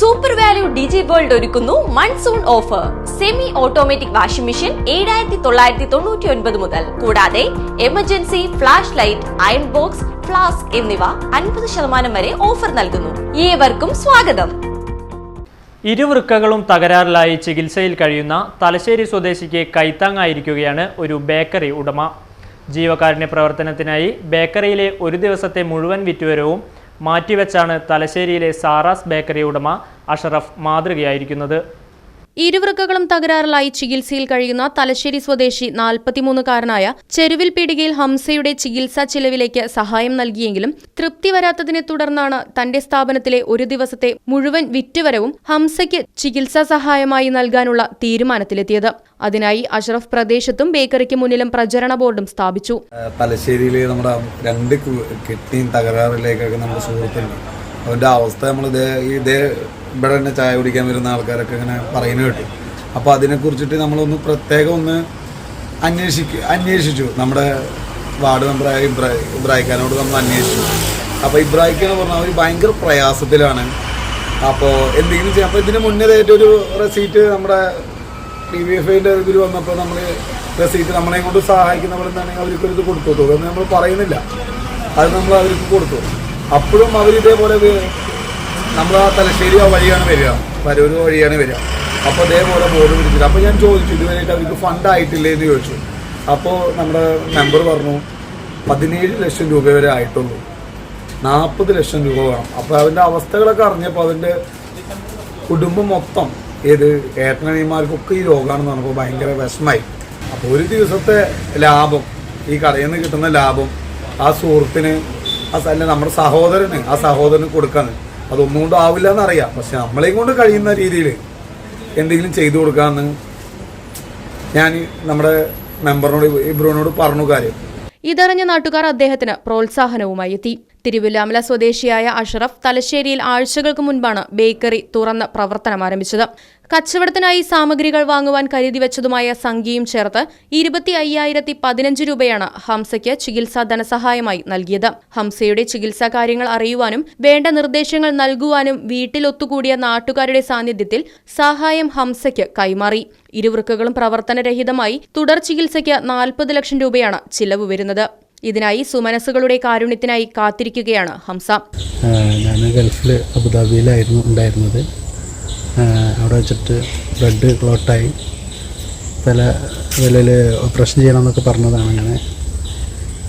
Super value digi world ഒരുക്കുന്നു monsoon offer semi automatic washing machine ഏഴായിരത്തി തൊള്ളായിരത്തി തൊണ്ണൂറ്റി ഒൻപത് മുതൽ. കൂടാതെ emergency flash light iron box flask എന്നിവ അൻപത് ശതമാനം വരെ ഓഫർ നൽകുന്നു. ഏവർക്കും സ്വാഗതം. ഇരുവൃക്കകളും തകരാറിലായി ചികിത്സയിൽ കഴിയുന്ന തലശ്ശേരി സ്വദേശിക്ക് കൈത്താങ്ങായിരിക്കുകയാണ് ഒരു ബേക്കറി ഉടമ. ജീവകാരുണ്യ പ്രവർത്തനത്തിനായി ബേക്കറിയിലെ ഒരു ദിവസത്തെ മുഴുവൻ വിറ്റുവരവും മാറ്റിവെച്ചാണ് തലശ്ശേരിയിലെ സാറാസ് ബേക്കറി ഉടമ അഷറഫ് മാതൃകയായിരിക്കുന്നത്. ഇരുവൃക്കകളും തകരാറിലായി ചികിത്സയിൽ കഴിയുന്ന തലശ്ശേരി സ്വദേശി നാൽപ്പത്തിമൂന്നുകാരനായ ചെരുവിൽ പീടികയിൽ ഹംസയുടെ ചികിത്സാ ചെലവിലേക്ക് സഹായം നൽകിയെങ്കിലും തൃപ്തി വരാത്തതിനെ തുടർന്നാണ് തന്റെ സ്ഥാപനത്തിലെ ഒരു ദിവസത്തെ മുഴുവൻ വിറ്റുവരവും ഹംസയ്ക്ക് ചികിത്സാ സഹായമായി നൽകാനുള്ള തീരുമാനത്തിലെത്തിയത്. അതിനായി അഷ്റഫ് പ്രദേശത്തും ബേക്കറിക്ക് മുന്നിലും പ്രചരണ ബോർഡും സ്ഥാപിച്ചു. തലശ്ശേരിയിലെ നമ്മുടെ രണ്ട് കിഡ്നിയും തകരാറിലേക്കൊക്കെ നമ്മുടെ സുഹൃത്തുണ്ട്. അവന്റെ അവസ്ഥ നമ്മൾ ഇതേ ഇതേ ഇവിടെ തന്നെ ചായ കുടിക്കാൻ വരുന്ന ആൾക്കാരൊക്കെ ഇങ്ങനെ പറയുന്നത് കേട്ടു. അപ്പോൾ അതിനെക്കുറിച്ചിട്ട് നമ്മളൊന്ന് പ്രത്യേകം ഒന്ന് അന്വേഷിക്ക അന്വേഷിച്ചു. നമ്മുടെ വാർഡ് മെമ്പറായ ഇബ്രാ ഇബ്രാഹിക്കാനോട് നമ്മൾ അന്വേഷിച്ചു. അപ്പോൾ ഇബ്രാഹിക്കാന്ന് പറഞ്ഞാൽ അവർ ഭയങ്കര പ്രയാസത്തിലാണ്. അപ്പോൾ എന്തെങ്കിലും ചെയ്യാം. അപ്പോൾ ഇതിന് മുന്നേ ഒരു റെസീറ്റ് നമ്മുടെ ടി വി എഫ് ഐന്റെ ഇതിൽ വന്നപ്പോൾ നമ്മൾ റെസീറ്റ് നമ്മളെ കൊണ്ട് സഹായിക്കുന്നവരെന്താണെങ്കിൽ അവർക്കൊരിത് കൊടുത്തു. തുക നമ്മൾ പറയുന്നില്ല. അത് നമ്മൾ അവർക്ക് കൊടുത്തു. അപ്പോഴും അവർ ഇതേപോലെ നമ്മൾ ആ തലശ്ശേരി ആ വഴിയാണ് വരിക. വരൂർ വഴിയാണ് വരിക. അപ്പോൾ അതേപോലെ ബോർഡ് പിടിച്ചിട്ട് അപ്പോൾ ഞാൻ ചോദിച്ചു ഇതുവരെയായിട്ട് അവർക്ക് ഫണ്ട് ആയിട്ടില്ലേ എന്ന് ചോദിച്ചു. അപ്പോൾ നമ്മുടെ മെമ്പർ പറഞ്ഞു പതിനേഴ് ലക്ഷം രൂപ വരെ ആയിട്ടുള്ളൂ. നാൽപ്പത് ലക്ഷം രൂപ വേണം. അപ്പോൾ അതിന്റെ അവസ്ഥകളൊക്കെ അറിഞ്ഞപ്പോൾ അതിന്റെ കുടുംബം മൊത്തം ഏത് ഏട്ടനണിമാർക്കൊക്കെ ഈ രോഗമാണെന്ന് പറഞ്ഞപ്പോൾ ഭയങ്കര വിഷമായി. അപ്പോൾ ഒരു ദിവസത്തെ ലാഭം ഈ കടയിൽ നിന്ന് കിട്ടുന്ന ലാഭം ആ സുഹൃത്തിന് അല്ല നമ്മുടെ സഹോദരന് ആ സഹോദരന് കൊടുക്കാന്ന് അതൊന്നും കൊണ്ടും ആവില്ല എന്നറിയാം പക്ഷെ നമ്മളെയും കൊണ്ട് കഴിയുന്ന രീതിയിൽ എന്തെങ്കിലും ചെയ്തു കൊടുക്കാന്ന് ഞാൻ നമ്മുടെ മെമ്പറിനോട് ഇബ്രോനോട് പറഞ്ഞു കാര്യം. ഇതറിഞ്ഞ നാട്ടുകാർ അദ്ദേഹത്തിന് പ്രോത്സാഹനവുമായി എത്തി. തിരുവില്ലാമല സ്വദേശിയായ അഷറഫ് തലശ്ശേരിയിൽ ആഴ്ചകൾക്ക് മുൻപാണ് ബേക്കറി തുറന്ന് പ്രവർത്തനം ആരംഭിച്ചത്. കച്ചവടത്തിനായി സാമഗ്രികൾ വാങ്ങുവാൻ കരുതി വെച്ചതുമായ സംഖ്യയും ചേർത്ത് ഇരുപത്തി അയ്യായിരത്തി പതിനഞ്ച് രൂപയാണ് ഹംസയ്ക്ക് ചികിത്സാ ധനസഹായമായി നൽകിയത്. ഹംസയുടെ ചികിത്സാ കാര്യങ്ങൾ അറിയുവാനും വേണ്ട നിർദ്ദേശങ്ങൾ നൽകുവാനും വീട്ടിലൊത്തുകൂടിയ നാട്ടുകാരുടെ സാന്നിധ്യത്തിൽ സഹായം ഹംസയ്ക്ക് കൈമാറി. ഇരുവൃക്കകളും പ്രവർത്തനരഹിതമായി തുടർ ചികിത്സയ്ക്ക് നാൽപ്പത് ലക്ഷം രൂപയാണ് ചിലവ് വരുന്നത്. ഇതിനായി സുമനസുകളുടെ കാരുണ്യത്തിനായി കാത്തിരിക്കുകയാണ് ഹംസ. ഞാൻ ഗൾഫിൽ അബുദാബിയിലായിരുന്നു ഉണ്ടായിരുന്നത്. അവിടെ വെച്ചിട്ട് ബ്ലഡ് ക്ലോട്ടായി പല വിലയിൽ ഓപ്പറേഷൻ ചെയ്യണമെന്നൊക്കെ പറഞ്ഞതാണ് അങ്ങനെ.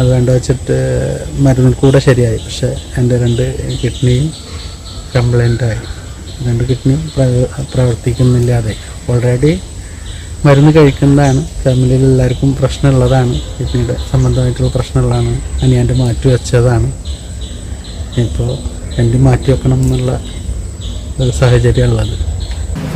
അത് വേണ്ട വെച്ചിട്ട് മരുന്നിൽ കൂടെ ശരിയായി. പക്ഷേ എന്റെ രണ്ട് കിഡ്നിയും കംപ്ലൈന്റായി രണ്ട് കിഡ്നിയും പ്രവ- പ്രവർത്തിക്കുന്നില്ലാതെ. ഓൾറെഡി മരുന്ന് കഴിക്കുന്നതാണ്. ഫാമിലിയിൽ എല്ലാവർക്കും പ്രശ്നമുള്ളതാണ്. കിഡ്നിയുടെ സംബന്ധമായിട്ടുള്ള പ്രശ്നമുള്ളതാണ്. അനിയന്റെ മാറ്റി വെച്ചതാണ്. ഇപ്പോൾ എന്റെ മാറ്റി വെക്കണം എന്നുള്ള ഒരു സാഹചര്യം ഉള്ളത്.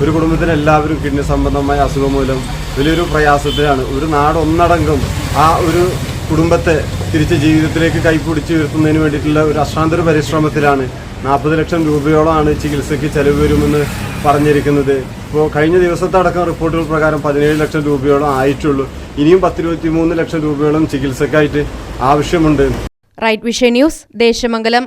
ഒരു കുടുംബത്തിലെ എല്ലാവരും കിഡ്നി സംബന്ധമായ അസുഖം മൂലം വലിയൊരു പ്രയാസത്തിലാണ്. ഒരു നാടൊന്നടങ്കം ആ ഒരു കുടുംബത്തെ തിരിച്ച് ജീവിതത്തിലേക്ക് കൈപിടിച്ച് ഉയർത്തുന്നതിന് വേണ്ടിയിട്ടുള്ള ഒരു അശ്രാന്തര പരിശ്രമത്തിലാണ് നാൽപ്പത് ലക്ഷം രൂപയോളമാണ് ചികിത്സയ്ക്ക് ചെലവ് വരുമെന്ന് പറഞ്ഞിരിക്കുന്നത്. ഇപ്പോൾ കഴിഞ്ഞ ദിവസത്തെ അടക്കം റിപ്പോർട്ടുകൾ പ്രകാരം പതിനേഴ് ലക്ഷം രൂപയോളം ആയിട്ടുള്ളൂ. ഇനിയും പത്തിരുപത്തി മൂന്ന് ലക്ഷം രൂപയോളം ചികിത്സക്കായിട്ട് ആവശ്യമുണ്ട്. റൈറ്റ് വിഷയ ന്യൂസ് ദേശമംഗലം.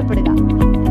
करना पड़ेगा